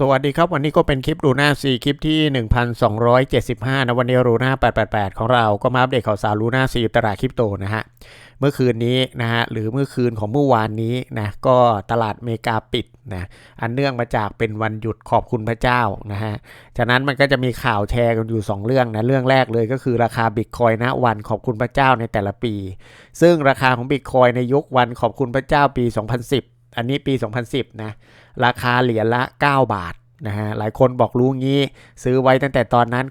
สวัสดีครับวันนี้ก็เป็นคลิปรูน่าซีคลิปที่ 1275 นะวันนี้รูน่า888 ของเราก็มาอัปเดตข่าวสารรูน่าซีตลาดคริปโตนะฮะเมื่อคืนนี้นะฮะหรือเมื่อคืนของเมื่อวานนี้นะก็ตลาดอเมริกาปิดนะอันเนื่องมาจากเป็นวันหยุดขอบคุณพระเจ้านะฮะจากนั้นมันก็จะมีข่าวแชร์กันอยู่ 2 เรื่องนะเรื่องแรกเลยก็คือราคาบิตคอยนะวันขอบคุณพระเจ้าในแต่ละปี ซึ่งราคาของบิตคอยในยุควันขอบคุณพระเจ้าปี 2010 อันนี้ปี 2010 นะ ราคาเหรียญละ 9 บาทนะฮะ หลายคนบอกรู้งี้ ซื้อไว้ตั้งแต่ตอนนั้น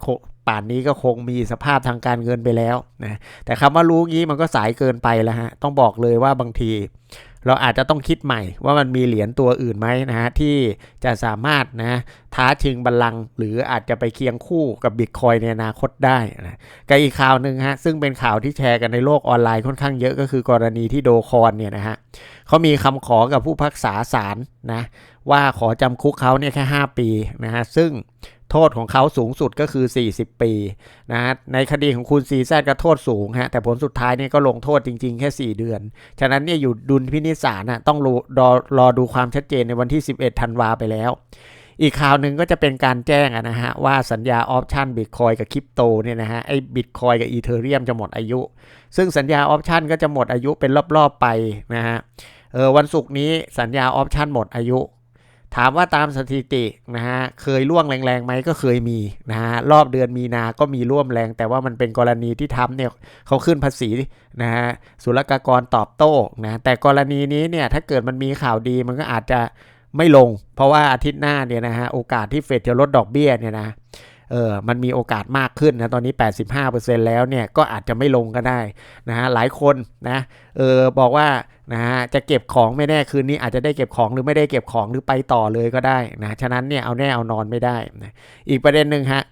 ป่านนี้ก็คงมีสภาพทางการเงินไปแล้วนะ แต่คำว่ารู้งี้มันก็สายเกินไปแล้วฮะ ต้องบอกเลยว่าบางที เราอาจจะต้องคิดใหม่ว่ามันมีเหรียญตัวอื่นไหมนะฮะที่จะสามารถนะท้าชิงบัลลังก์หรืออาจจะไปเคียงคู่กับบิตคอยในอนาคตได้นะกับอีกข่าวหนึ่งฮะซึ่งเป็นข่าวที่แชร์กันในโลกออนไลน์ค่อนข้างเยอะก็คือกรณีที่โดคอนเนี่ยนะฮะเขามีคำขอกับผู้พักษาศาลนะว่าขอจำคุกเขาเนี่ยแค่ 5 ปีนะฮะซึ่ง โทษของเขาสูงสุดก็คือ 40 ปีนะฮะในคดีของคุณซีแซดก็โทษสูงฮะแต่ผลสุดท้ายเนี่ยก็ลงโทษจริง ๆ แค่ 4 เดือน ฉะนั้นเนี่ยอยู่ดุลพินิจศาน่ะต้องรอรอรอดูความชัดเจนในวันที่ 11 ธันวาไปแล้วอีกข่าวหนึ่งก็จะเป็นการแจ้งนะฮะ ว่าสัญญาออปชันบิตคอยกับคริปโตเนี่ยนะฮะ ไอ้บิตคอยกับอีเทเรียมจะหมดอายุ ซึ่งสัญญาออปชันก็จะหมดอายุเป็นรอบ ๆ ไปนะฮะเออวันศุกร์นี้สัญญาออปชันหมดอายุ ถามว่าตามสถิตินะฮะเคยล่วงแรงๆไหมก็เคยมีนะฮะรอบเดือนมีนาก็มีร่วมแรง แต่ว่ามันเป็นกรณีที่ทำเนี่ยเขาขึ้นภาษีนะฮะศุลกากรตอบโต้นะแต่กรณีนี้เนี่ยถ้าเกิดมันมีข่าวดีมันก็อาจจะไม่ลง เพราะว่าอาทิตย์หน้าเนี่ยนะฮะโอกาสที่เฟดจะลดดอกเบี้ยเนี่ยนะ เออมันมีโอกาสมากขึ้นนะตอนนี้ 85%แล้วเนี่ยก็อาจจะไม่ลงก็ได้นะฮะหลายคนนะเออบอกว่านะฮะจะเก็บของไม่แน่คืนนี้อาจจะได้เก็บของหรือไม่ได้เก็บของหรือไปต่อเลยก็ได้นะฉะนั้นเนี่ยเอาแน่เอานอนไม่ได้นะอีกประเด็นหนึ่งฮะ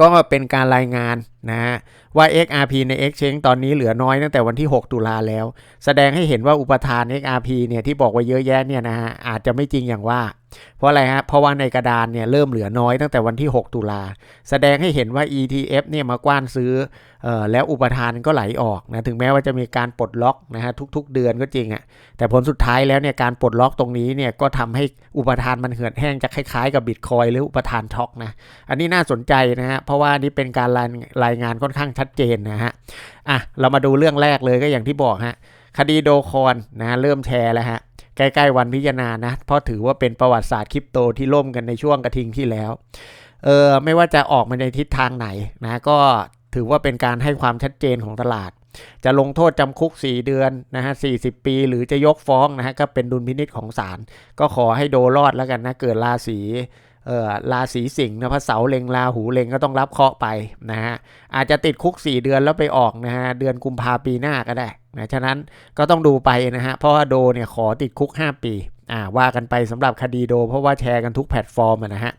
ก็เป็นการรายงานนะฮะ ว่า XRP ใน Exchange ตอนนี้เหลือน้อยตั้งแต่วันที่ 6 ตุลาแล้ว แสดงให้เห็นว่าอุปทาน XRP เนี่ยที่บอกว่าเยอะแยะเนี่ยนะฮะอาจจะไม่จริงอย่างว่า เพราะอะไรฮะเพราะว่าในกระดานเนี่ยเริ่มเหลือน้อยตั้งแต่วันที่ 6 ตุลาแสดงให้เห็นว่า ETF เนี่ยมากว้านซื้อเออแล้วอุปทานก็ไหลออกนะถึงแม้ว่าจะมีการปลดล็อกนะฮะทุก ๆ เดือนก็จริงอะ่ะแต่ผลสุดท้ายแล้วเนี่ยการปลดล็อกตรงนี้เนี่ยก็ทำให้อุปทานมันเหือดแห้งจะคล้ายๆกับบิตคอยหรืออุปทานช็อกนะอันนี้น่าสนใจนะฮะเพราะว่านี่เป็นการรายรายงานค่อนข้างชัดเจนนะฮะอะเรามาดูเรื่องแรกเลยก็อย่างที่บอกฮะคดีโดคอนนะเริ่มแชร์แล้วฮะใกล้ๆวันพิจารณานะเพราะถือว่าเป็นประวัติศาสตร์คริปโตที่ล่มกันในช่วงกระทิงที่แล้วเออไม่ว่าจะออกมาในทิศทางไหนนะก็ถือว่าเป็นการให้ความชัดเจนของตลาด จะลงโทษจำคุก 4 เดือนนะฮะ40 ปี หรือจะยกฟ้องนะฮะก็เป็นดุลพินิษของศาลก็ขอให้โดรอดแล้วกันนะเกิดราศี ราศีสิงห์นะพระเสาเล็งราหูเล็งก็ต้องรับเคราะห์ไปนะฮะอาจจะติดคุก 4 เดือนแล้วไปออกนะฮะเดือนกุมภาปีหน้าก็ได้นะฉะนั้นก็ต้องดูไปนะฮะเพราะว่าโดเนี่ยขอติดคุก 5 ปีอ่าว่ากันไปสำหรับคดีโด เพราะว่าแชร์กันทุกแพลตฟอร์มนะฮะ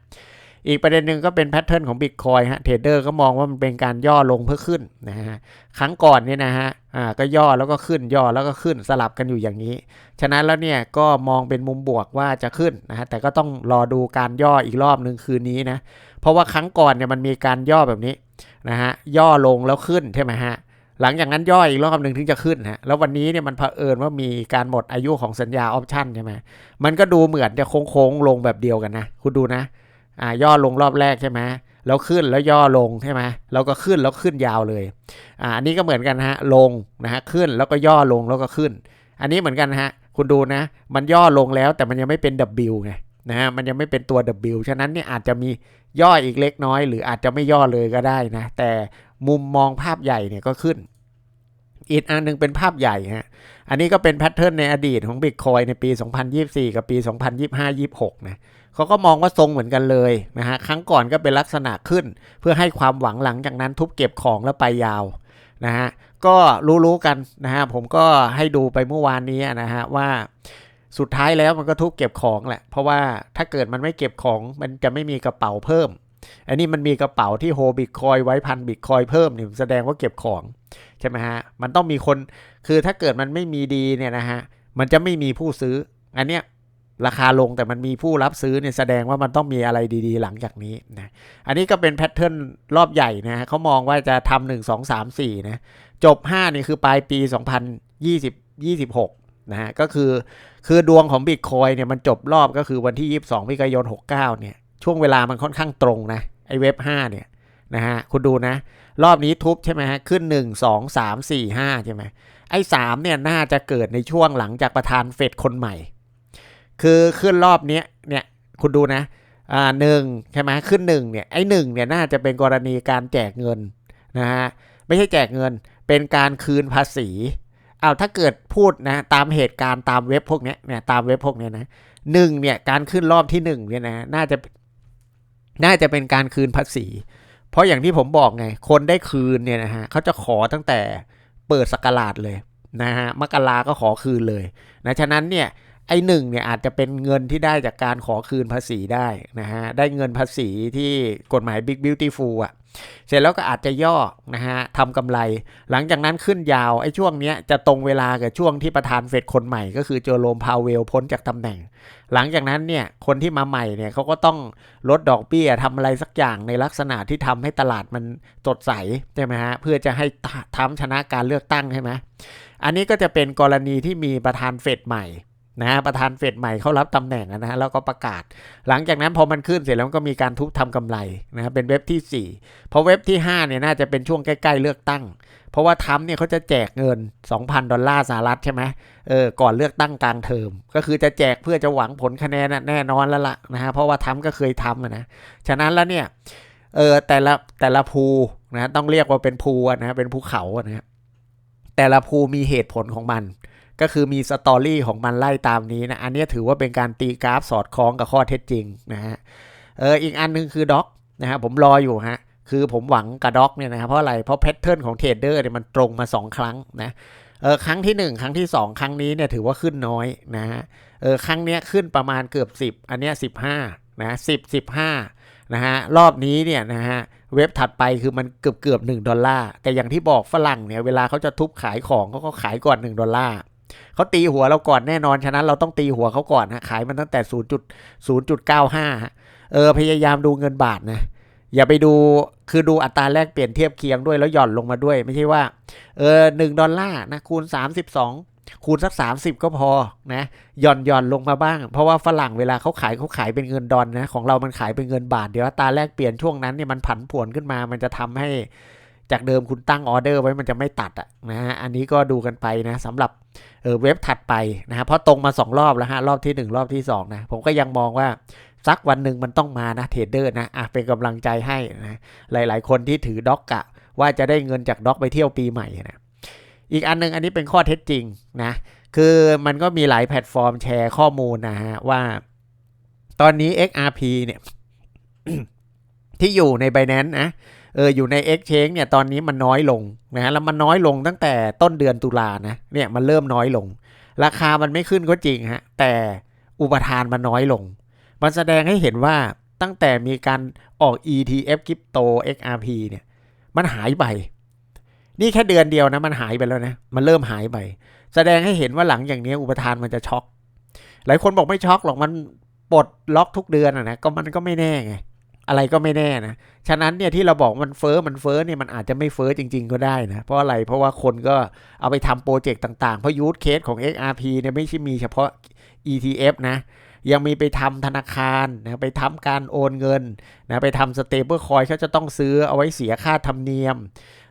อีกประเด็นหนึ่งก็เป็นแพทเทิร์นของ Bitcoin ฮะเทรดเดอร์ก็มองว่ามันเป็นการย่อลงเพื่อขึ้นนะฮะครั้งก่อนเนี่ยนะฮะอ่าก็ย่อแล้วก็ขึ้นย่อแล้วก็ขึ้นสลับกันอยู่อย่างนี้ ฉะนั้นแล้วเนี่ยก็มองเป็นมุมบวกว่าจะขึ้นนะฮะแต่ก็ต้องรอดูการย่ออีกรอบหนึ่งคืนนี้นะเพราะว่าครั้งก่อนเนี่ยมันมีการย่อแบบนี้นะฮะย่อลงแล้วขึ้นใช่ไหมฮะหลังจากนั้นย่ออีกรอบหนึ่งถึงจะขึ้นฮะ แล้ววันนี้เนี่ยมันเผอิญว่ามีการหมดอายุของสัญญาออปชั่นใช่ไหมมันก็ดูเหมือนจะโค้งๆลงแบบเดียวกันนะ คุณดูนะ อ่าย่อลงรอบแรกใช่ไหมแล้วขึ้นแล้วย่อลงใช่ไหมแล้วก็ขึ้นแล้วขึ้นยาวเลยอ่าอันนี้ก็เหมือนกันฮะลงนะฮะขึ้นแล้วก็ย่อลงแล้วก็ขึ้น อันนี้เหมือนกันฮะคุณดูนะ มันย่อลงแล้วแต่มันยังไม่เป็น W ไงนะฮะมันยังไม่เป็นตัว W ฉะนั้นเนี่ยอาจจะมีย่ออีกเล็กน้อย หรืออาจจะไม่ย่อเลยก็ได้นะ แต่มุมมองภาพใหญ่เนี่ยก็ขึ้น อีกอันหนึ่งเป็นภาพใหญ่ฮะอันนี้ก็เป็นแพทเทิร์นในอดีตของ Bitcoin ในปี 2024 กับปี 2025-26 นะ เขาก็มองว่าทรงเหมือนกันเลยนะฮะครั้งก่อนก็เป็นลักษณะขึ้น เพื่อให้ความหวังหลังจากนั้นทุบเก็บของแล้วไปยาวนะฮะก็รู้ๆกันนะฮะผมก็ให้ดูไปเมื่อวานนี้นะฮะว่าสุดท้ายแล้วมันก็ทุบเก็บของแหละ เพราะว่าถ้าเกิดมันไม่เก็บของมันจะไม่มีกระเป๋าเพิ่ม อันนี้มันมีกระเป๋าที่โฮบิตคอยไว้พันบิตคอยเพิ่มนี่แสดงว่าเก็บของใช่ไหมฮะมันต้องมีคนคือถ้าเกิดมันไม่มีดีเนี่ยนะฮะมันจะไม่มีผู้ซื้ออันเนี้ย ราคาลงแต่มันมีผู้รับซื้อเนี่ยแสดงว่ามันต้องมีอะไรดีๆ หลังจากนี้นะอันนี้ก็เป็นแพทเทิร์นรอบใหญ่นะเขามองว่าจะทำหนึ่งสองสามสี่นะจบ5นี่คือปลายปี2020 26นะฮะก็คือคือดวงของบิตคอยเนี่ยมันจบรอบก็คือวันที่ 22มิถุนายน 69 เนี่ย ช่วงเวลามันค่อนข้างตรงนะไอเว็บ 5 เนี่ยนะฮะคุณดูนะ รอบนี้ทุบใช่ไหมฮะขึ้น 1 2 3 4 5 ใช่ไหมไอ้สามเนี่ย น่าจะเกิดในช่วงหลังจากประธานเฟดคนใหม่ คือขึ้นรอบนี้เนี่ยคุณดูนะอ่าหนึ่งใช่ไหมขึ้นหนึ่งเนี่ยไอ้หนึ่งเนี่ยน่าจะเป็นกรณีการแจกเงินนะฮะไม่ใช่แจกเงินเป็นการคืนภาษีเอาถ้าเกิดพูดนะตามเหตุการณ์ตามเว็บพวกนี้เนี่ยตามเว็บพวกนี้นะหนึ่งเนี่ยการขึ้นรอบที่หนึ่งเนี่ยนะน่าจะน่าจะเป็นการคืนภาษี เพราะอย่างที่ผมบอกไง คนได้คืนเนี่ยนะฮะเขาจะขอตั้งแต่เปิดสกราดเลยนะฮะมกราก็ขอคืนเลยนะฉะนั้นเนี่ย ไอ้หนึ่งเนี่ยอาจจะเป็นเงินที่ได้จากการขอคืนภาษีได้นะฮะได้เงินภาษีที่กฎหมาย Big Beautiful อะเสร็จแล้วก็อาจจะย่อนะฮะทำกำไร หลังจากนั้นขึ้นยาวไอ้ช่วงเนี้ยจะตรงเวลากับช่วงที่ประธานเฟดคนใหม่ก็คือเจอโรมพาวเวลพ้นจากตำแหน่ง หลังจากนั้นเนี่ยคนที่มาใหม่เนี่ยเขาก็ต้องลดดอกเบี้ยทำอะไรสักอย่างในลักษณะที่ทำให้ตลาดมันสดใสใช่ไหมฮะเพื่อจะให้ทำชนะการเลือกตั้งใช่ไหมอันนี้ก็จะเป็นกรณีที่มีประธานเฟดใหม่ นะฮะประธานเฟดใหม่เขารับตำแหน่งนะฮะแล้วก็ประกาศ หลังจากนั้นพอมันขึ้นเสร็จแล้วก็มีการทุบทำกำไรนะฮะเป็นเว็บที่ 4 พอเว็บที่5เนี่ยน่าจะเป็นช่วงใกล้ๆเลือกตั้ง เพราะว่าทำเนี่ยเขาจะแจกเงิน 2,000 ดอลลาร์สหรัฐใช่ไหมเออก่อนเลือกตั้งกลางเทอม ก็คือจะแจกเพื่อจะหวังผลคะแนนแน่นอนแล้วล่ะนะฮะเพราะว่าทำก็เคยทำนะฉะนั้นแล้วเนี่ยเออแต่ละแต่ละภูนะต้องเรียกว่าเป็นภูนะเป็นภูเขานะฮะแต่ละภูมีเหตุผลของมัน ก็คือมีสตอรี่ของมันไล่ตามนี้นะ อันนี้ถือว่าเป็นการตีกราฟสอดคล้องกับข้อเท็จจริงนะฮะ เอออีกอันนึงคือด็อกนะฮะผมรออยู่ฮะ คือผมหวังกับด็อกเนี่ยนะครับเพราะอะไร เพราะแพทเทิร์นของเทรดเดอร์เนี่ยมันตรงมา 2 ครั้งนะเออครั้งที่ 1 ครั้งที่ 2 ครั้งนี้เนี่ยถือว่าขึ้นน้อยนะฮะเออครั้งเนี้ยขึ้นประมาณเกือบ 10 อันเนี้ย15นะ10 15นะฮะรอบนี้เนี่ยนะฮะเว็บถัดไปคือมันเกือบเกือบหดอลลาร์แต่อย่างที่บอกฝรั่งเนี่ยเวลาเขาจะทุบขายของเขาก็ขายก่อน 1 ดอลลาร์ เขาตีหัวเราก่อนแน่นอน ฉะนั้นเราต้องตีหัวเขาก่อนฮะขายมันตั้งแต่ 0.0.95เออพยายามดูเงินบาทนะอย่าไปดูคือดูอัตราแลกเปลี่ยนเทียบเคียงด้วยแล้วหย่อนลงมาด้วย ไม่ใช่ว่าเออหนึ่งดอลลาร์นะคูณ 32 คูณสัก 30 ก็พอนะหย่อนหย่อนลงมาบ้าง เพราะว่าฝรั่งเวลาเขาขายเขาขายเป็นเงินดอลนะของเรามันขายเป็นเงินบาท เดี๋ยวอัตราแลกเปลี่ยนช่วงนั้นเนี่ยมันผันผวนขึ้นมามันจะทำให้ จากเดิมคุณตั้งออเดอร์ไว้มันจะไม่ตัดอะนะฮะอันนี้ก็ดูกันไปนะสำหรับเออเว็บถัดไปนะฮะเพราะตรงมา 2 รอบแล้วฮะรอบที่ 1 รอบที่2นะผมก็ยังมองว่าสักวันหนึ่งมันต้องมานะเทรดเดอร์นะอะเป็นกำลังใจให้นะหลาย ๆ คนที่ถือด็อกกะ ว่าจะได้เงินจากด็อกไปเที่ยวปีใหม่นะอีกอันนึงอันนี้เป็นข้อเท็จจริงนะคือมันก็มีหลายแพลตฟอร์มแชร์ข้อมูลนะฮะว่า ตอนนี้ XRP เนี่ยที่อยู่ใน Binance นะ เอออยู่ใน Exchange เนี่ยตอนนี้มันน้อยลงนะฮะแล้วมันน้อยลงตั้งแต่ต้นเดือนตุลานะเนี่ยมันเริ่มน้อยลง ราคามันไม่ขึ้นก็จริงฮะแต่อุปทานมันน้อยลง มันแสดงให้เห็นว่าตั้งแต่มีการออก ETF คริปโต XRP เนี่ยมันหายไป นี่แค่เดือนเดียวนะมันหายไปแล้วนะมันเริ่มหายไป แสดงให้เห็นว่าหลังอย่างนี้อุปทานมันจะช็อกหลายคนบอกไม่ช็อกหรอกมันปลดล็อกทุกเดือนอะนะก็มันก็ไม่แน่ไง อะไรก็ไม่แน่นะ ฉะนั้นเนี่ยที่เราบอกมันเฟอ้อมันเฟอ้อเนี่ยมันอาจจะไม่เฟอ้อจริง ๆ ก็ได้นะ เพราะอะไร เพราะว่าคนก็เอาไปทำโปรเจกต์ต่างๆ เพราะยูทเคสของ XRP เนี่ยไม่ใช่มีเฉพาะ ETF นะ ยังมีไปทำธนาคารนะไปทำการโอนเงินนะไปทำสเตเบิลคอยเขาจะต้องซื้อเอาไว้เสียค่าธรรมเนียม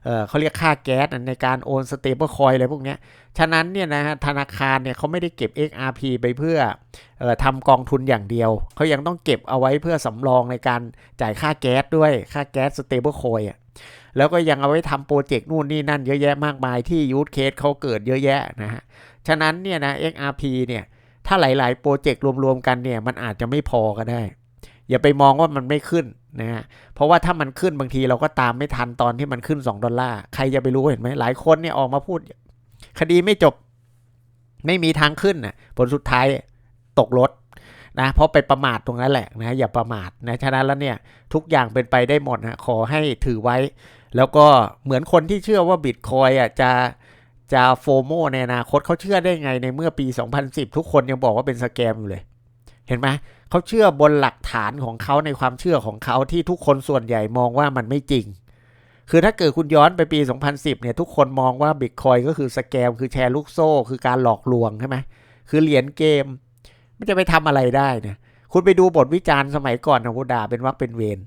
เเขาเรียกค่าแก๊สในการโอนสเตเบิลคอยอะไรพวกนี้ฉะนั้นเนี่ยนะฮะธนาคารเนี่ยเขาไม่ได้เก็บ XRP ไปเพื่อออทำกองทุนอย่างเดียว เขายังต้องเก็บเอาไว้เพื่อสำรองในการจ่ายค่าแก๊สด้วยค่าแก๊สสเตเบิลคอยอะแล้วก็ยังเอาไว้ทำโปรเจกต์นู่นนี่นั่นเยอะแยะมากมายที่ยูทเคสเขาเกิดเยอะแยะนะฮะฉะนั้นเนี่ยนะ XRP เนี่ยถ้าหลาย ๆ โปรเจกต์รวม ๆ กันเนี่ยมันอาจจะไม่พอก็ได้ อย่าไปมองว่ามันไม่ขึ้น นะฮะเพราะว่าถ้ามันขึ้นบางทีเราก็ตามไม่ทันตอนที่มันขึ้น 2 ดอลลาร์ ใครจะไปรู้เห็นไหมหลายคนเนี่ยออกมาพูด คดีไม่จบไม่มีทางขึ้นนะผลสุดท้ายตกรถนะเพราะไปประมาทตรงนั้นแหละนะอย่าประมาทนะฉะนั้นแล้วเนี่ยทุกอย่างเป็นไปได้หมดนะขอให้ถือไว้ แล้วก็เหมือนคนที่เชื่อว่าบิตคอยอะจะจะโฟโมในอนาคตเขาเชื่อได้ไงในเมื่อปี 2010 ทุกคนยังบอกว่าเป็นสแกมอยู่เลย เห็นไหม เขาเชื่อบนหลักฐานของเขาในความเชื่อของเขาที่ทุกคนส่วนใหญ่มองว่ามันไม่จริง คือถ้าเกิดคุณย้อนไปปี 2010 เนี่ยทุกคนมองว่าบิตคอยก็คือสแกมคือแชร์ลูกโซ่ คือการหลอกลวงใช่ไหมคือเหรียญเกม ไม่จะไปทำอะไรได้เนี่ยคุณไปดูบทวิจารณ์สมัยก่อนนะกูด่าเป็นวักเป็นเวร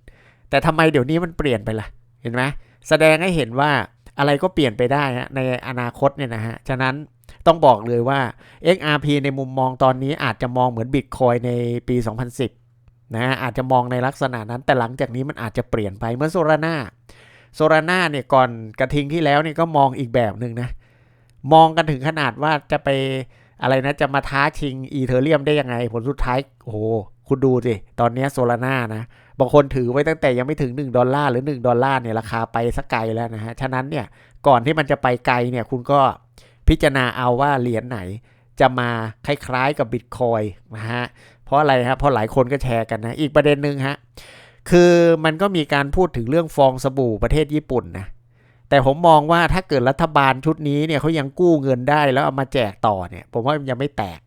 แต่ทำไมเดี๋ยวนี้มันเปลี่ยนไปล่ะ เห็นไหมแสดงให้เห็นว่าอะไรก็เปลี่ยนไปได้ฮะในอนาคตเนี่ยนะฮะฉะนั้น ต้องบอกเลยว่า XRP ในมุมมองตอนนี้อาจจะมองเหมือนบิตคอยในปี 2010 นะอาจจะมองในลักษณะนั้นแต่หลังจากนี้มันอาจจะเปลี่ยนไปเหมื่อนโซราน่าโซราน่าเนี่ยก่อนกระทิงที่แล้วเนี่ยก็มองอีกแบบหนึ่งนะ มองกันถึงขนาดว่าจะไปอะไรนะจะมาท้าชิงอีเทเรียมได้ยังไง ผลสุดท้ายโอ้โหคุณดูสิ ตอนนี้โซลาร่านะ บางคนถือไว้ตั้งแต่ยังไม่ถึง 1 ดอลลาร์หรือ 1 ดอลลาร์เนี่ยราคาไปสักไกลแล้วนะฮะ ฉะนั้นเนี่ยก่อนที่มันจะไปไกลเนี่ยคุณก็ พิจารณาเอาว่าเหรียญไหนจะมาคล้ายๆกับบิตคอยนะฮะ เพราะอะไรครับเพราะหลายคนก็แชร์กันนะ อีกประเด็นหนึ่งฮะ คือมันก็มีการพูดถึงเรื่องฟองสบู่ประเทศญี่ปุ่นนะ แต่ผมมองว่าถ้าเกิดรัฐบาลชุดนี้เนี่ยเขายังกู้เงินได้แล้วเอามาแจกต่อเนี่ย ผมว่ามันยังไม่แตก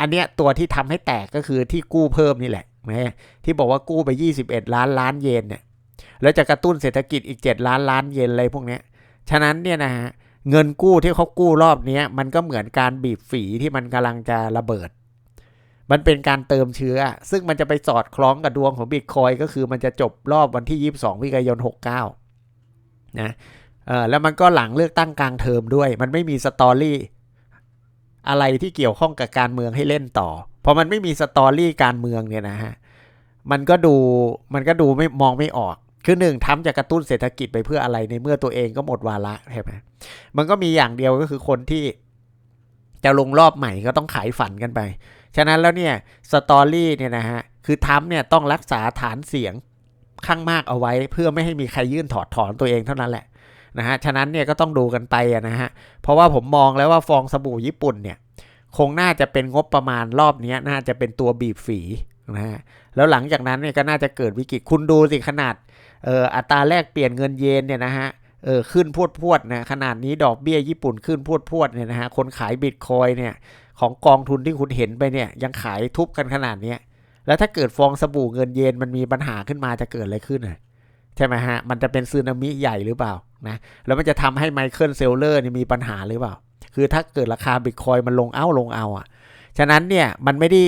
อันเนี้ยตัวที่ทำให้แตกก็คือที่กู้เพิ่มนี่แหละนะที่บอกว่ากู้ไป 21 ล้านล้านเยนเนี่ย แล้วจะกระตุ้นเศรษฐกิจอีก 7 ล้านล้านเยนอะไรพวกเนี้ย ฉะนั้นเนี่ยนะฮะ เงินกู้ที่เขากู้รอบนี้มันก็เหมือนการบีบฝีที่มันกำลังจะระเบิด มันเป็นการเติมเชื้อ ซึ่งมันจะไปสอดคล้องกับดวงของบิตคอยก็คือมันจะจบรอบวันที่ 22วิกายน 69 นะเออแล้วมันก็หลังเลือกตั้งกลางเทอมด้วย มันไม่มีสตอรี่อะไรที่เกี่ยวข้องกับการเมืองให้เล่นต่อพอมันไม่มีสตอรี่การเมืองเนี่ยนะฮะ มันก็ดูมันก็ดูไม่มองไม่ออก คือหนึ่งทำจะกระตุ้นเศรษฐกิจไปเพื่ออะไรในเมื่อตัวเองก็หมดวาระใช่ไหมมันก็มีอย่างเดียวก็คือคนที่จะลงรอบใหม่ก็ต้องขายฝันกันไป ฉะนั้นแล้วเนี่ยสตอรี่เนี่ยนะฮะ คือทำเนี่ยต้องรักษาฐานเสียงข้างมากเอาไว้ เพื่อไม่ให้มีใครยื่นถอดถอนตัวเองเท่านั้นแหละนะฮะ ฉะนั้นเนี่ยก็ต้องดูกันไปนะฮะ เพราะว่าผมมองแล้วว่าฟองสบู่ญี่ปุ่นเนี่ย คงน่าจะเป็นงบประมาณรอบนี้น่าจะเป็นตัวบีบฝีนะฮะ แล้วหลังจากนั้นเนี่ยก็น่าจะเกิดวิกฤตคุณดูสิขนาด เอ่ออัตราแลกเปลี่ยนเงินเยนเนี่ยนะฮะเออขึ้นพวดพวดนะขนาดนี้ดอกเบี้ยญี่ปุ่นขึ้นพวดพวดเนี่ยนะฮะคนขายบิตคอยเนี่ยของกองทุนที่คุณเห็นไปเนี่ยยังขายทุบกันขนาดเนี้ยแล้วถ้าเกิดฟองสบู่เงินเยนมันมีปัญหาขึ้นมาจะเกิดอะไรขึ้นอะใช่ไหมฮะ มันจะเป็นซึนามิใหญ่หรือเปล่านะ แล้วมันจะทำให้ไมเคิลเซลเลอร์นี่มีปัญหาหรือเปล่า คือถ้าเกิดราคาบิตคอยมันลงเอ้าลงเอาอะ ฉะนั้นเนี่ยมันไม่ได้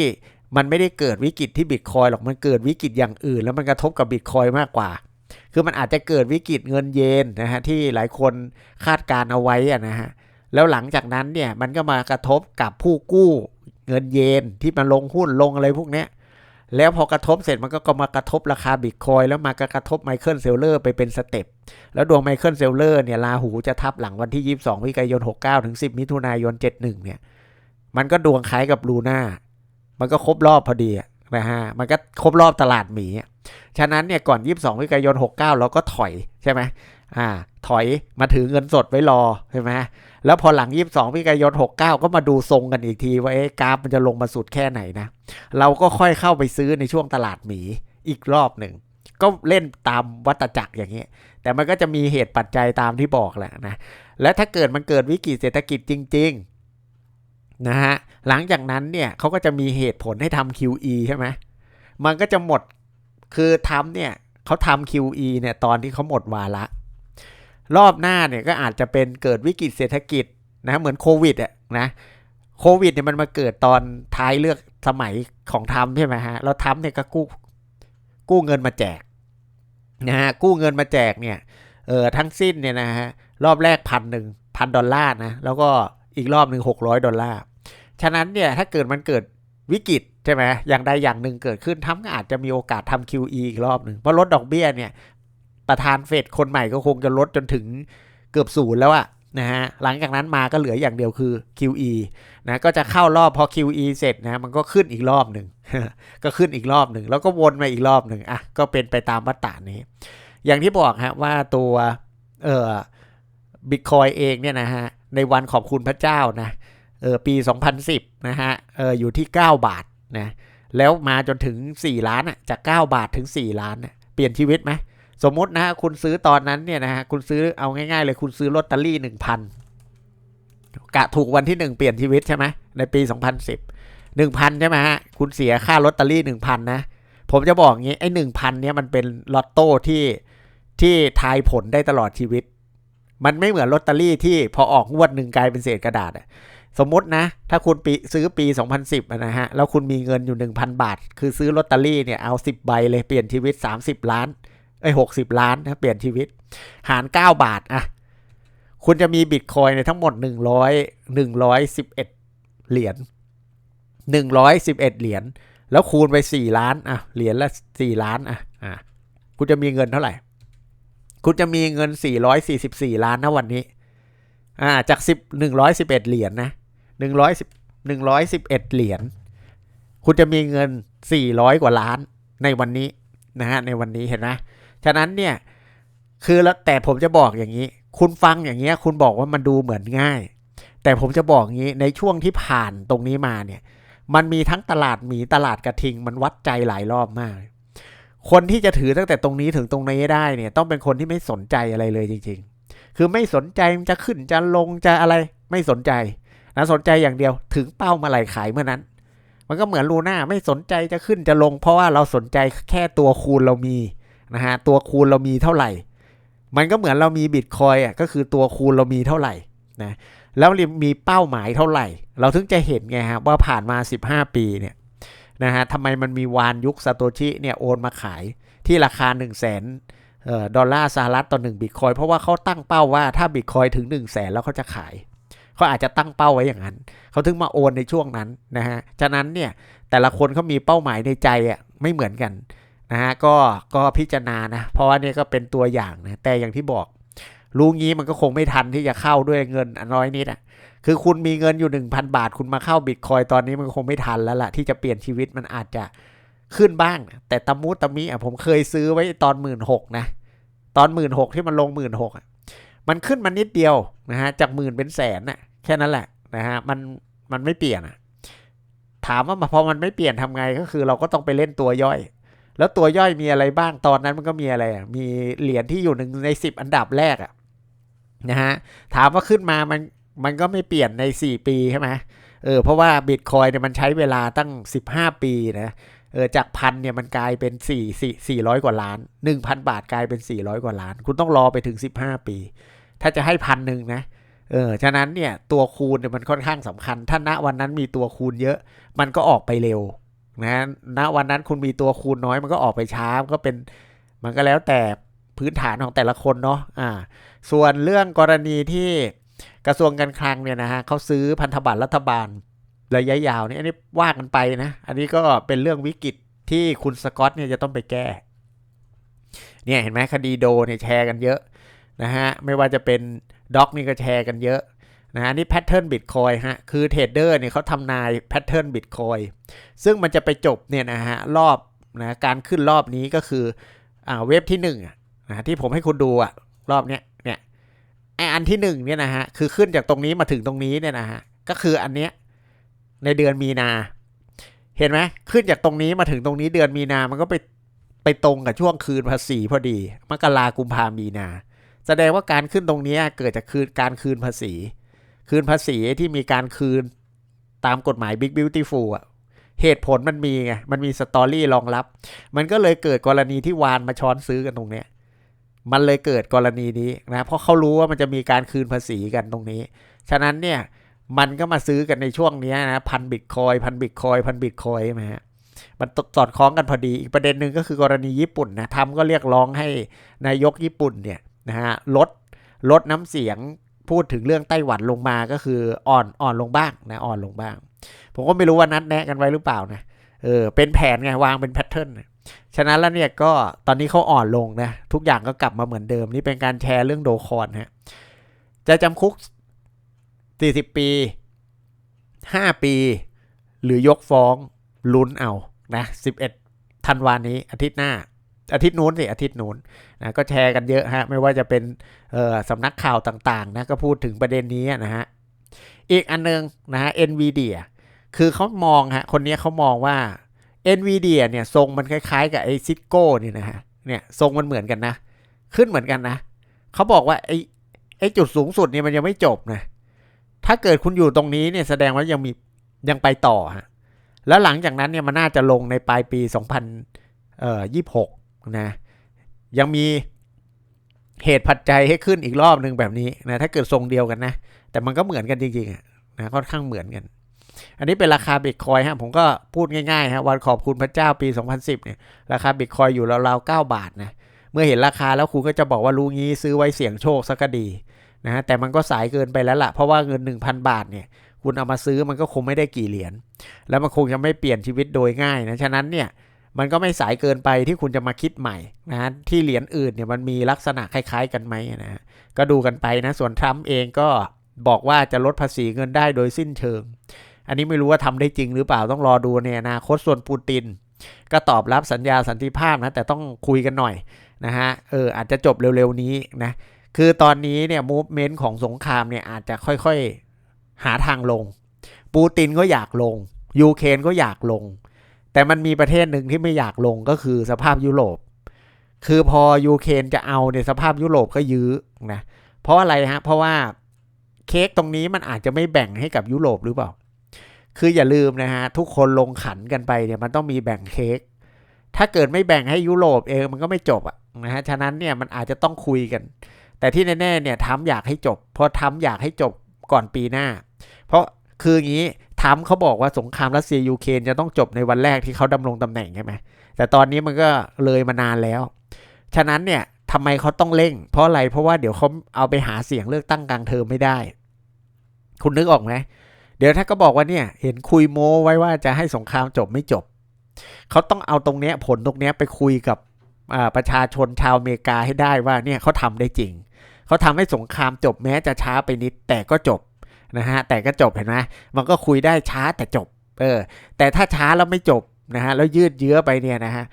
มันไม่ได้เกิดวิกฤตที่บิตคอยหรอก มันเกิดวิกฤตอย่างอื่น แล้วมันกระทบกับบิตคอยมากกว่า คือมันอาจจะเกิดวิกฤตเงินเยนนะฮะที่หลายคนคาดการเอาไว้นะฮะแล้วหลังจากนั้นเนี่ยมันก็มากระทบกับผู้กู้เงินเยนที่มาลงหุ้นลงอะไรพวกเนี้ยแล้วพอกระทบเสร็จมันก็มากระทบราคาบิตคอยแล้วมากระทบไมเคิลเซลเลอร์ไปเป็นสเต็ปแล้วดวงไมเคิลเซลเลอร์เนี่ยลาหูจะทับหลังวันที่ 22วิกายน 69 ถึง 10 มิถุนายน 71 เนี่ย มันก็ดวงคล้ายกับลูน่ามันก็ครบรอบพอดีนะฮะมันก็ครบรอบตลาดหมี ฉะนั้นเนี่ยก่อน 22วิกายน 69 เราก็ถอยใช่ไหมอ่า ถอยมาถือเงินสดไว้รอใช่ไหมแล้วพอหลัง 22วิกายน 69 ก็มาดูทรงกันอีกทีว่าเอ๊ะกราฟมันจะลงมาสุดแค่ไหนนะ เราก็ค่อยเข้าไปซื้อในช่วงตลาดหมีอีกรอบหนึ่งก็เล่นตามวัตจักรอย่างนี้ แต่มันก็จะมีเหตุปัจจัยตามที่บอกแหละนะ และถ้าเกิดมันเกิดวิกฤตเศรษฐกิจจริง ๆ นะฮะ หลังจากนั้นเนี่ยเขาก็จะมีเหตุผลให้ทำ QE ใช่ไหมมันก็จะหมด คือทำเนี่ยเขาทำ QE เนี่ยตอนที่เขาหมดวาระรอบหน้าเนี่ยก็อาจจะเป็นเกิดวิกฤตเศรษฐกิจนะเหมือนโควิดอะนะโควิดเนี่ยมันมาเกิดตอนท้ายเลือกสมัยของทำใช่ไหมฮะแล้วทำเนี่ยก็กู้กู้เงินมาแจกนะฮะกู้เงินมาแจกเนี่ยเออทั้งสิ้นเนี่ยนะฮะรอบแรกพันหนึ่งพันดอลลาร์นะแล้วก็อีกรอบหนึ่งหกร้อยดอลลาร์ฉะนั้นเนี่ยถ้าเกิดมันเกิดวิกฤต ใช่ไหมอย่างใดอย่างหนึ่งเกิดขึ้นทำก็อาจจะมีโอกาสทำ QE อีกรอบหนึ่งเพราะลดดอกเบี้ยเนี่ย ประธานเฟดคนใหม่ก็คงจะลดจนถึงเกือบศูนย์แล้วอะนะฮะหลังจากนั้นมาก็เหลืออย่างเดียวคือ QE นะก็จะเข้ารอบพอ QE เสร็จนะมันก็ขึ้นอีกรอบหนึ่งก็ขึ้นอีกรอบหนึ่งแล้วก็วนมาอีกรอบหนึ่งอะก็เป็นไปตามวัฏฏานี้ อย่างที่บอกฮะว่าตัวเอ่อบิตคอยเองเนี่ยนะฮะในวันขอบคุณพระเจ้านะเออปี 2010นะฮะเอออยู่ที่ 9 บาท นะแล้วมาจนถึง 4 ล้านอะจาก 9 บาทถึง 4 ล้านน่ะเปลี่ยนชีวิตไหมสมมตินะคุณซื้อตอนนั้นเนี่ยนะฮะคุณซื้อเอาง่ายๆเลยคุณซื้อลอตเตอรี่ 1,000 กะถูกวันที่หนึ่งเปลี่ยนชีวิตใช่ไหมในปี 2010 1,000 ใช่ไหมฮะคุณเสียค่าลอตเตอรี่ 1,000 นะ ผมจะบอกงี้ไอ้1,000 เนี้ยมันเป็นลอตโต้ที่ที่ทายผลได้ตลอดชีวิต มันไม่เหมือนลอตเตอรี่ที่พอออกงวดหนึ่งกลายเป็นเศษกระดาษอะ สมมตินะ ถ้าคุณปีซื้อปี 2010นะฮะ แล้วคุณมีเงินอยู่ 1,000 บาท คือซื้อลอตเตอรี่เนี่ย เอา 10 ใบเลยเปลี่ยนชีวิต 30 ล้านเอ้ย60ล้านนะเปลี่ยนชีวิต หาร 9 บาทอะคุณจะมีบิตคอยในทั้งหมด 100 111 เหรียญ111 เหรียญแล้วคูณไป 4 ล้านอะเหรียญละ4ล้านอะอะคุณจะมีเงินเท่าไหร่ คุณจะมีเงิน 444 ล้านนะวันนี้ อ่าจาก 10 111 เหรียญนะ 110 111เหรียญคุณจะมีเงิน400กว่าล้านในวันนี้นะฮะในวันนี้เห็นไหมฉะนั้นเนี่ยคือแล้วแต่ผมจะบอกอย่างนี้ คุณฟังอย่างเงี้ย คุณบอกว่ามันดูเหมือนง่าย แต่ผมจะบอกงี้ในช่วงที่ผ่านตรงนี้มาเนี่ย มันมีทั้งตลาดหมีตลาดกระทิง มันวัดใจหลายรอบมาก คนที่จะถือตั้งแต่ตรงนี้ถึงตรงนี้ได้เนี่ย ต้องเป็นคนที่ไม่สนใจอะไรเลยจริง ๆ คือไม่สนใจมันจะขึ้นจะลงจะอะไรไม่สนใจ นะสนใจอย่างเดียวถึงเป้าเมื่อไหร่ขายเมื่อนั้น มันก็เหมือนลูน่าไม่สนใจจะขึ้นจะลง เพราะว่าเราสนใจแค่ตัวคูณเรามีนะฮะตัวคูณเรามีเท่าไหร่ มันก็เหมือนเรามีบิตคอยอะก็คือตัวคูณเรามีเท่าไหร่นะแล้วมีเป้าหมายเท่าไหร่ เราถึงจะเห็นไงฮะว่าผ่านมา 15 ปีเนี่ยนะฮะทำไมมันมีวานยุคซาโตชิเนี่ยโอนมาขายที่ราคา 1 0 0 0 0แสนดอลลาร์สหรัฐต่อ1บิตคอยเพราะว่าเขาตั้งเป้าว่าถ้าบิตคอยถึง 1 0 0 0 0แสนแล้วเขาจะขาย เขาอาจจะตั้งเป้าไว้อย่างนั้นเขาถึงมาโอนในช่วงนั้นนะฮะฉะนั้นเนี่ยแต่ละคนเขามีเป้าหมายในใจอะไม่เหมือนกันนะฮะก็ก็พิจารณานะเพราะว่านี่ก็เป็นตัวอย่างนะแต่อย่างที่บอกรู้งี้มันก็คงไม่ทันที่จะเข้าด้วยเงินน้อยนิดอะคือคุณมีเงินอยู่ 1,000 บาท คุณมาเข้าบิตคอยตอนนี้มันคงไม่ทันแล้วล่ะ ที่จะเปลี่ยนชีวิตมันอาจจะขึ้นบ้าง แต่ตะมูตะมิอะผมเคยซื้อไว้ตอนหมื่นหกนะ ตอนหมื่นหกที่มันลงหมื่นหกอะมันขึ้นมานิดเดียวนะฮะจากหมื่นเป็นแสนน่ะ แค่นั้นแหละนะฮะมันมันไม่เปลี่ยนอะถามว่าพอมันไม่เปลี่ยนทำไงก็คือ เราก็ต้องไปเล่นตัวย่อย แล้วตัวย่อยมีอะไรบ้างตอนนั้นมันก็มีอะไรอะมีเหรียญที่อยู่หนึ่งในสิบอันดับแรกอะนะฮะถามว่าขึ้นมามันมันก็ไม่เปลี่ยนในสี่ปีใช่ไหมเออเพราะว่าบิตคอยเนี่ยมันใช้เวลาตั้งสิบห้าปีนะเออจากพันเนี่ยมันกลายเป็นสี่สี่สี่ร้อยกว่าล้านหนึ่งพันบาทกลายเป็นสี่ร้อยกว่าล้าน คุณต้องรอไปถึงสิบห้าปี ถ้าจะให้พันหนึ่งนะ เออ ฉะนั้นเนี่ยตัวคูณเนี่ยมันค่อนข้างสำคัญ ถ้าณวันนั้นมีตัวคูณเยอะ มันก็ออกไปเร็วนะณวันนั้นคุณมีตัวคูณน้อยมันก็ออกไปช้ามันก็เป็นมันก็แล้วแต่พื้นฐานของแต่ละคนเนาะ อ่า ส่วนเรื่องกรณีที่กระทรวงการคลังเนี่ยนะฮะเขาซื้อพันธบัตรรัฐบาลระยะยาวนี่อันนี้ว่ากันไปนะ อันนี้ก็เป็นเรื่องวิกฤตที่คุณสกอตเนี่ยจะต้องไปแก้ เนี่ยเห็นไหมคดีโดเนี่ยแชร์กันเยอะนะฮะ ไม่ว่าจะเป็น ด็อกนี่ก็แชร์กันเยอะนะฮะนี่แพทเทิร์นบิตคอยฮะคือเทรดเดอร์เนี่ยเขาทำนายแพทเทิร์นบิตคอยซึ่งมันจะไปจบเนี่ยนะฮะรอบนะการขึ้นรอบนี้ก็คืออ่าเว็บที่1นึ่งนะที่ผมให้คุณดูอะรอบเนี้ยเนี่ยไออันที่1เนี่ยนะฮะคือขึ้นจากตรงนี้มาถึงตรงนี้เนี่ยนะฮะก็คืออันเนี้ยในเดือนมีนา เห็นไหมขึ้นจากตรงนี้มาถึงตรงนี้เดือนมีนามันก็ไปไปตรงกับช่วงคืนภาษีพอดีมกรากุมภามีนา แสดงว่าการขึ้นตรงนี้เกิดจากคืนการคืนภาษี คืนภาษีที่มีการคืนตามกฎหมาย Big Beautiful อะเหตุผลมันมีไง มันมีสตอรี่รองรับ มันก็เลยเกิดกรณีที่วานมาช้อนซื้อกันตรงเนี้ย มันเลยเกิดกรณีนี้นะ เพราะเขารู้ว่ามันจะมีการคืนภาษีกันตรงนี้ ฉะนั้นเนี่ยมันก็มาซื้อกันในช่วงนี้นะพันบิตคอยพันบิตคอยพันบิตคอยใช่ไหมฮะมันสอดคล้องกันพอดี อีกประเด็นหนึ่งก็คือกรณีญี่ปุ่นนะทำก็เรียกร้องให้นายกญี่ปุ่นเนี่ย นะฮะลดลดน้ำเสียงพูดถึงเรื่องไต้หวันลงมาก็คืออ่อนอ่อนลงบ้างนะอ่อนลงบ้าง ผมก็ไม่รู้ว่านัดแนะกันไว้หรือเปล่านะเออเป็นแผนไงวางเป็นแพทเทิร์นฉะนั้นแล้วเนี่ยก็ตอนนี้เขาอ่อนลงนะทุกอย่างก็กลับมาเหมือนเดิม นี่เป็นการแชร์เรื่องโดคอนฮะจะจำคุก 40 ปี 5 ปี หรือยกฟ้องลุ้นเอานะ11ธันวานี้อาทิตย์หน้า อาทิตย์นู้นสิอาทิตย์นู้นนะก็แชร์กันเยอะฮะไม่ว่าจะเป็นสำนักข่าวต่างๆนะก็พูดถึงประเด็นนี้นะฮะอีกอันนึงนะฮะ NVIDIA คือเขามองฮะคนนี้เขามองว่า NVIDIA เนี่ยทรงมันคล้ายๆกับไอ้ซิโก้นี่นะฮะเนี่ยทรงมันเหมือนกันนะ ขึ้นเหมือนกันนะเขาบอกว่าไอ้ไอ้จุดสูงสุดเนี่ยมันยังไม่จบนะถ้าเกิดคุณอยู่ตรงนี้เนี่ยแสดงว่ายังมียังไปต่อฮะแล้วหลังจากนั้นเนี่ยมันน่าจะลงในปลายปี 2026 นะยังมีเหตุปัจจัยให้ขึ้นอีกรอบหนึ่งแบบนี้นะถ้าเกิดทรงเดียวกันนะ แต่มันก็เหมือนกันจริงๆอะนะค่อนข้างเหมือนกัน อันนี้เป็นราคาบิตคอยฮะผมก็พูดง่ายๆฮะวันขอบคุณพระเจ้าปี 2010เนี่ยราคาบิตคอยอยู่ราวๆ9บาทนะเมื่อเห็นราคาแล้วคุณก็จะบอกว่ารู้งี้ซื้อไว้เสี่ยงโชคสักก็ดีนะฮะแต่มันก็สายเกินไปแล้วล่ะ เพราะว่าเงิน 1,000 บาทเนี่ยคุณเอามาซื้อมันก็คงไม่ได้กี่เหรียญแล้วมันคงจะไม่เปลี่ยนชีวิตโดยง่ายนะฉะนั้นเนี่ย มันก็ไม่สายเกินไปที่คุณจะมาคิดใหม่นะที่เหรียญอื่นเนี่ยมันมีลักษณะคล้าย ๆ กันไหมนะฮะก็ดูกันไปนะส่วนทรัมป์เองก็บอกว่าจะลดภาษีเงินได้โดยสิ้นเชิง อันนี้ไม่รู้ว่าทำได้จริงหรือเปล่าต้องรอดูในอนาคตส่วนปูติน ก็ตอบรับสัญญาสันติภาพนะแต่ต้องคุยกันหน่อยนะฮะเอออาจจะจบเร็วๆนี้นะคือตอนนี้เนี่ยมูฟเมนต์ของสงครามเนี่ยอาจจะค่อยๆหาทางลง ปูตินก็อยากลงยูเครนก็อยากลง แต่มันมีประเทศหนึ่งที่ไม่อยากลงก็คือสภาพยุโรป คือพอยูเครนจะเอาเนี่ยสภาพยุโรปก็ยื้อนะ เพราะอะไรฮะ เพราะว่าเค้กตรงนี้มันอาจจะไม่แบ่งให้กับยุโรปหรือเปล่า คืออย่าลืมนะฮะ ทุกคนลงขันกันไปเนี่ยมันต้องมีแบ่งเค้ก ถ้าเกิดไม่แบ่งให้ยุโรปเองมันก็ไม่จบอะนะฮะ ฉะนั้นเนี่ยมันอาจจะต้องคุยกัน แต่ที่แน่ๆเนี่ยทำอยากให้จบเพราะทำอยากให้จบก่อนปีหน้า เพราะคืออย่างนี้ ทรัมเขาบอกว่าสงครามรัสเซียยูเครนจะต้องจบในวันแรกที่เขาดำรงตำแหน่งใช่ไหมแต่ตอนนี้มันก็เลยมานานแล้ว ฉะนั้นเนี่ยทำไมเขาต้องเร่ง เพราะอะไรเพราะว่าเดี๋ยวเขาเอาไปหาเสียงเลือกตั้งกลางเทอมไม่ได้ คุณนึกออกไหมเดี๋ยวถ้าก็บอกว่าเนี่ยเห็นคุยโม้ไว้ว่าจะให้สงครามจบไม่จบ เขาต้องเอาตรงเนี้ยผลตรงเนี้ยไปคุยกับประชาชนชาวอเมริกาให้ได้ว่าเนี่ยเขาทำได้จริง เขาทำให้สงครามจบแม้จะช้าไปนิดแต่ก็จบ นะฮะแต่ก็จบเห็นไหมมันก็คุยได้ช้าแต่จบเออแต่ถ้าช้าแล้วไม่จบนะฮะแล้วยืดเยื้อไปเนี่ยนะฮะ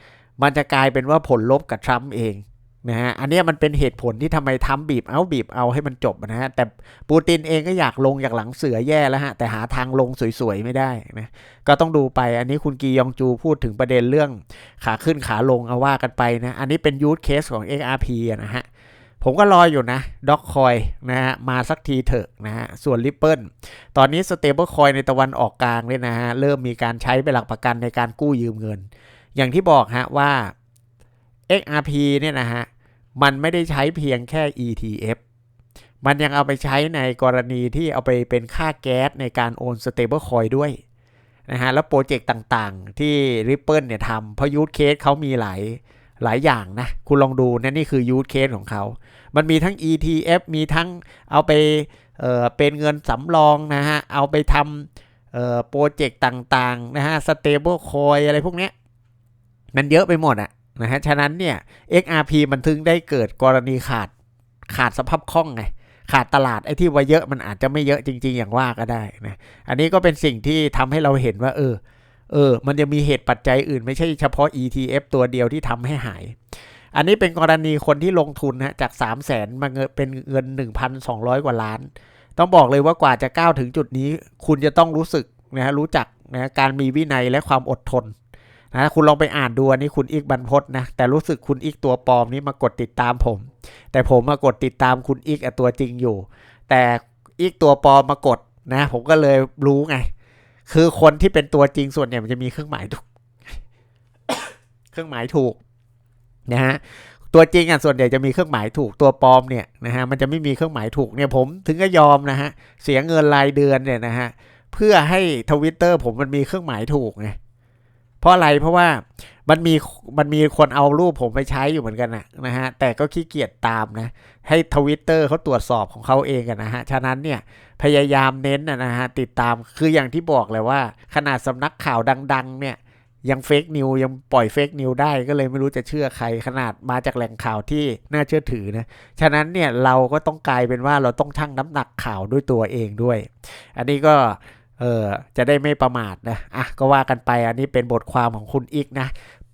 มันจะกลายเป็นว่าผลลบกับทรัมป์เองนะฮะอันนี้มันเป็นเหตุผลที่ทำไมทำบีบเอาบีบเอาให้มันจบนะฮะแต่ปูตินเองก็อยากลงอยากหลังเสือแย่แล้วฮะแต่หาทางลงสวยๆไม่ได้นะก็ต้องดูไปอันนี้คุณกียองจูพูดถึงประเด็นเรื่องขาขึ้นขาลงเอาว่ากันไปนะอันนี้เป็นยูทเคสของ XRP อะนะฮะ ผมก็รออยู่นะด็อกคอยนะฮะมาสักทีเถอะนะฮะส่วน Ripple ตอนนี้ Stable Coin ในตะวันออกกลางเนี่ยนะฮะเริ่มมีการใช้เป็นหลักประกันในการกู้ยืมเงิน อย่างที่บอกฮะว่า XRP เนี่ยนะฮะมันไม่ได้ใช้เพียงแค่ ETF มันยังเอาไปใช้ในกรณีที่เอาไปเป็นค่าแก๊สในการโอน Stable Coin ด้วยนะฮะแล้วโปรเจกต์ต่างๆ ที่ Ripple เนี่ยทำเพราะยูทเคสเขามีหลาย หลายอย่างนะ คุณลองดูนะนี่คือยูทเคสของเขา มันมีทั้ง ETF มีทั้งเอาไปเเป็นเงินสำรองนะฮะ เอาไปทำโปรเจกต์ต่างๆนะฮะ stable coin อะไรพวกเนี้ย มันเยอะไปหมดอะนะฮะ ฉะนั้นเนี่ย XRP มันถึงได้เกิดกรณีขาดขาดสภาพคล่องไงขาดตลาดไอ้ที่ว่าเยอะมันอาจจะไม่เยอะจริง ๆ อย่างว่าก็ได้นะ อันนี้ก็เป็นสิ่งที่ทำให้เราเห็นว่า เออ เออ มันจะมีเหตุปัจจัยอื่นไม่ใช่เฉพาะ ETF ตัวเดียวที่ทำให้หาย อันนี้เป็นกรณีคนที่ลงทุนฮะจาก 3 0 0แสนมาเงินเป็นเงิน 1,200 กว่าล้าน ต้องบอกเลยว่ากว่าจะก้าวถึงจุดนี้ คุณจะต้องรู้สึกนะฮะรู้จักนะการมีวินัยและความอดทนนะคุณลองไปอ่านดูอันนี้คุณอีกบรรพศนะ แต่รู้สึกคุณอีกตัวปลอมนี้มากดติดตามผม แต่ผมมากดติดตามคุณอีกตัวจริงอยู่ แต่อีกตัวปลอมมากดนะ ผมก็เลยรู้ไง คือคนที่เป็นตัวจริงส่วนเนี่ยมันจะมีเครื่องหมายถูก เครื่องหมายถูกนะฮะตัวจริงอะส่วนใหญ่จะมีเครื่องหมายถูกตัวปลอมเนี่ยนะฮะมันจะไม่มีเครื่องหมายถูกเนี่ยผมถึงก็ยอมนะฮะเสียเงินรายเดือนเนี่ยนะฮะเพื่อให้ทวิตเตอร์ผมมันมีเครื่องหมายถูกไง เพราะอะไรเพราะว่ามันมีมันมีคนเอารูปผมไปใช้อยู่เหมือนกันนะนะฮะแต่ก็ขี้เกียจตามนะให้ทวิตเตอร์เขาตรวจสอบของเขาเองกันนะฮะฉะนั้นเนี่ยพยายามเน้นนะนะฮะติดตามคืออย่างที่บอกเลยว่า ขนาดสำนักข่าวดัง ๆ เนี่ยยังเฟกนิวยังปล่อยเฟกนิวได้ก็เลยไม่รู้จะเชื่อใครขนาดมาจากแหล่งข่าวที่น่าเชื่อถือนะฉะนั้นเนี่ยเราก็ต้องกลายเป็นว่าเราต้องชั่งน้ำหนักข่าวด้วยตัวเองด้วย อันนี้ก็ เออจะได้ไม่ประมาทนะอะก็ว่ากันไปอันนี้เป็นบทความของคุณอีกนะ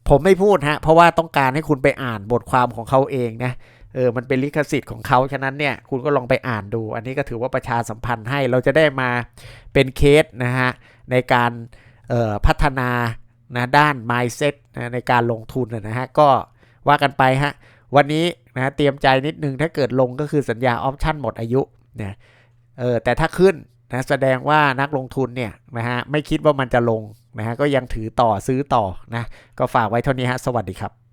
ผมไม่พูดฮะเพราะว่าต้องการให้คุณไปอ่านบทความของเขาเองนะเออมันเป็นลิขสิทธิ์ของเขาฉะนั้นเนี่ยคุณก็ลองไปอ่านดู อันนี้ก็ถือว่าประชาสัมพันธ์ให้เราจะได้มาเป็นเคสนะฮะในการออพัฒนานะด้าน mindset นะในการลงทุนนะฮะก็ว่ากันไปฮะวันนี้นะเตรียมใจนิดนึงถ้าเกิดลงก็คือสัญญาออปชั่นหมดอายุนะเออแต่ถ้าขึ้น นะแสดงว่านักลงทุนเนี่ยนะฮะไม่คิดว่ามันจะลงนะฮะก็ยังถือต่อซื้อต่อนะก็ฝากไว้เท่านี้ฮะสวัสดีครับ